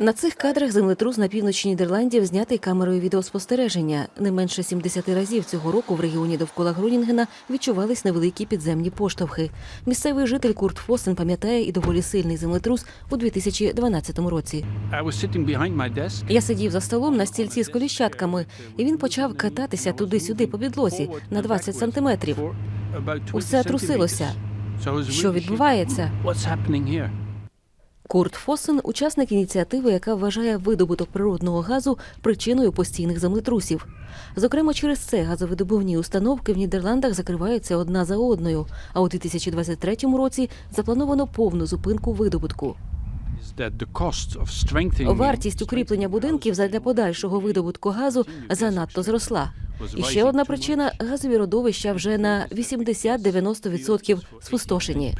На цих кадрах землетрус на півночі Нідерландів знятий камерою відеоспостереження. Не менше 70 разів цього року в регіоні довкола Гронінгена відчувались невеликі підземні поштовхи. Місцевий житель Курт Фосен пам'ятає і доволі сильний землетрус у 2012 році. Я сидів за столом на стільці з коліщатками, і він почав кататися туди-сюди по підлозі на 20 сантиметрів. Усе трусилося. Що відбувається? Курт Фосен – учасник ініціативи, яка вважає видобуток природного газу причиною постійних землетрусів. Зокрема, через це газовидобувні установки в Нідерландах закриваються одна за одною. А у 2023 році заплановано повну зупинку видобутку. Вартість укріплення будинків задля подальшого видобутку газу занадто зросла. І ще одна причина газові родовища вже на 80-90% спустошені.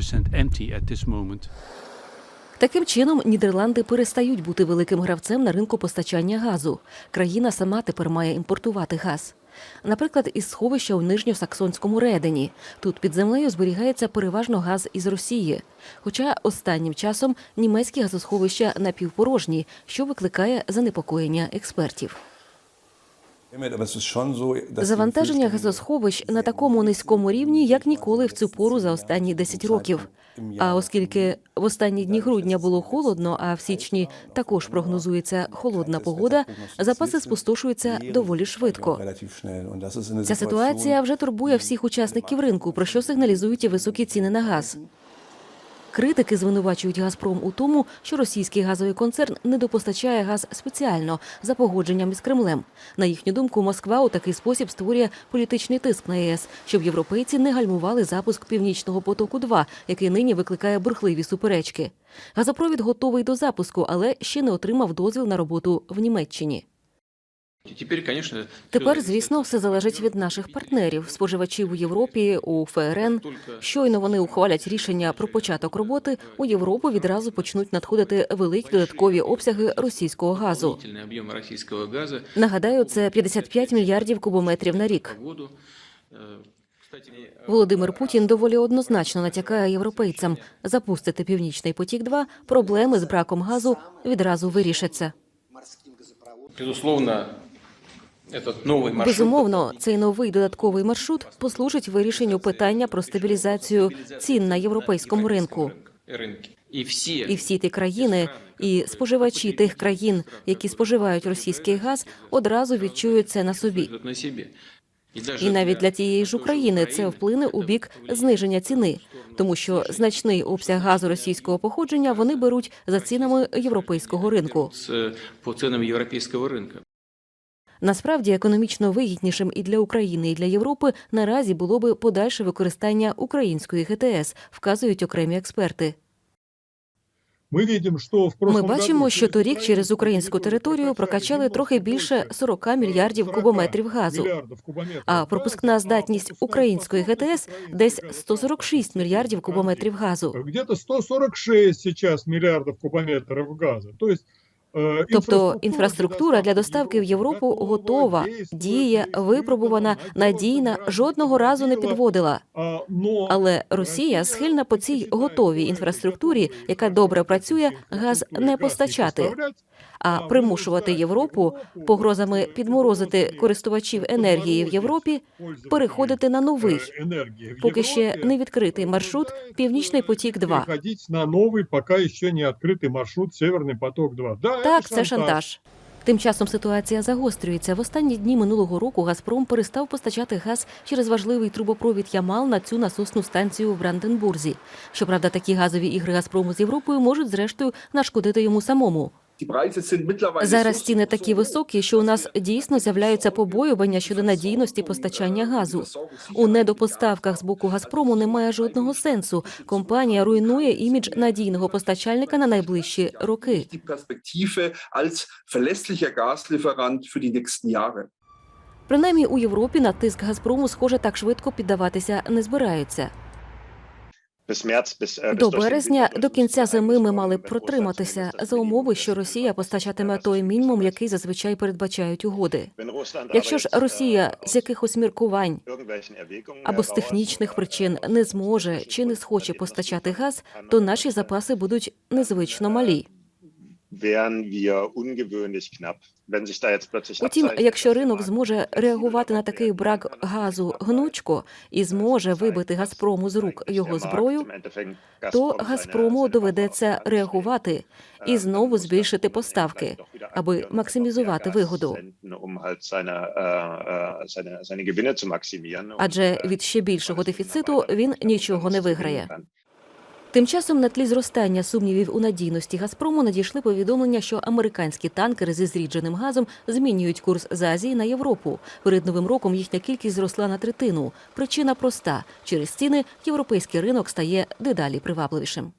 Таким чином, Нідерланди перестають бути великим гравцем на ринку постачання газу. Країна сама тепер має імпортувати газ. Наприклад, із сховища у нижньосаксонському Редені. Тут під землею зберігається переважно газ із Росії. Хоча останнім часом німецькі газосховища напівпорожні, що викликає занепокоєння експертів. Завантаження газосховищ на такому низькому рівні, як ніколи в цю пору за останні 10 років. А оскільки в останні дні грудня було холодно, а в січні також прогнозується холодна погода, запаси спустошуються доволі швидко. Ця ситуація вже турбує всіх учасників ринку, про що сигналізують і високі ціни на газ. Критики звинувачують Газпром у тому, що російський газовий концерн недопостачає газ спеціально за погодженням із Кремлем. На їхню думку, Москва у такий спосіб створює політичний тиск на ЄС, щоб європейці не гальмували запуск північного потоку 2 який нині викликає бурхливі суперечки. Газопровід готовий до запуску, але ще не отримав дозвіл на роботу в Німеччині. Теперь, конечно, Тепер, звісно, все залежить від наших партнерів, споживачів у Європі, у ФРН. Щойно вони ухвалять рішення про початок роботи. У Європу відразу почнуть надходити великі додаткові обсяги російського газу. дополнительные объемы российского газа Нагадаю, це 55 мільярдів кубометрів на рік. по году. Э, Кстати, Володимир Путін доволі однозначно натякає європейцям запустити північний потік. 2 проблеми з браком газу відразу вирішаться. безусловно, этот новый маршрут Безумовно, цей новий додатковий маршрут послужить вирішенню питання про стабілізацію цін на європейському ринку. рынки. И все, І всі ті країни, і споживачі тих країн, які споживають російський газ, одразу відчують це на собі. идут на себе. И, даже І навіть для тієї ж України це вплине у бік зниження ціни, тому що значний обсяг газу російського походження вони беруть за цінами європейського ринку. с, э, по ценам европейского рынка. Насправді економічно вигіднішим і для України, і для Європи наразі було би подальше використання української ГТС, вказують окремі експерти. Ми бачимо, що торік через українську територію прокачали трохи більше 40 мільярдів кубометрів газу. А пропускна здатність української ГТС десь 146 мільярдів кубометрів газу. Где-то 146 сейчас миллиардов кубометров газа. То есть, э, Тобто інфраструктура для доставки в Європу готова, діє, випробувана, надійна, жодного разу не підводила. Але Росія схильна по цій готовій інфраструктурі, яка добре працює, газ не постачати, а примушувати Європу погрозами підморозити користувачів енергії в Європі, переходити на новий, поки ще не відкритий маршрут Північний потік 2 Переходить на новий, поки ще не відкритий маршрут Северний поток 2. Да, Так, це шантаж. Тим часом ситуація загострюється. В останні дні минулого року Газпром перестав постачати газ через важливий трубопровід Ямал на цю насосну станцію в Бранденбурзі. Щоправда, такі газові ігри Газпрому з Європою можуть зрештою нашкодити йому самому. Зараз ціни такі високі, що у нас дійсно з'являються побоювання щодо надійності постачання газу. У недопоставках з боку Газпрому немає жодного сенсу. Компанія руйнує імідж надійного постачальника на найближчі роки. Принаймні у Європі на тиск Газпрому, схоже, так швидко піддаватися не збираються. До березня до кінця зими ми мали б протриматися за умови, що Росія постачатиме той мінімум, який зазвичай передбачають угоди. Якщо ж Росія з якихось міркувань або з технічних причин не зможе чи не схоче постачати газ, то наші запаси будуть незвично малі. Утім, якщо ринок зможе реагувати на такий брак газу гнучко і зможе вибити Газпрому з рук його зброю, то Газпрому доведеться реагувати і знову збільшити поставки, аби максимізувати вигоду. Адже від ще більшого дефіциту він нічого не виграє. Тим часом на тлі зростання сумнівів у надійності Газпрому надійшли повідомлення, що американські танкери зі зрідженим газом змінюють курс з Азії на Європу. Перед новим роком їхня кількість зросла на третину. Причина проста: через ціни європейський ринок стає дедалі привабливішим.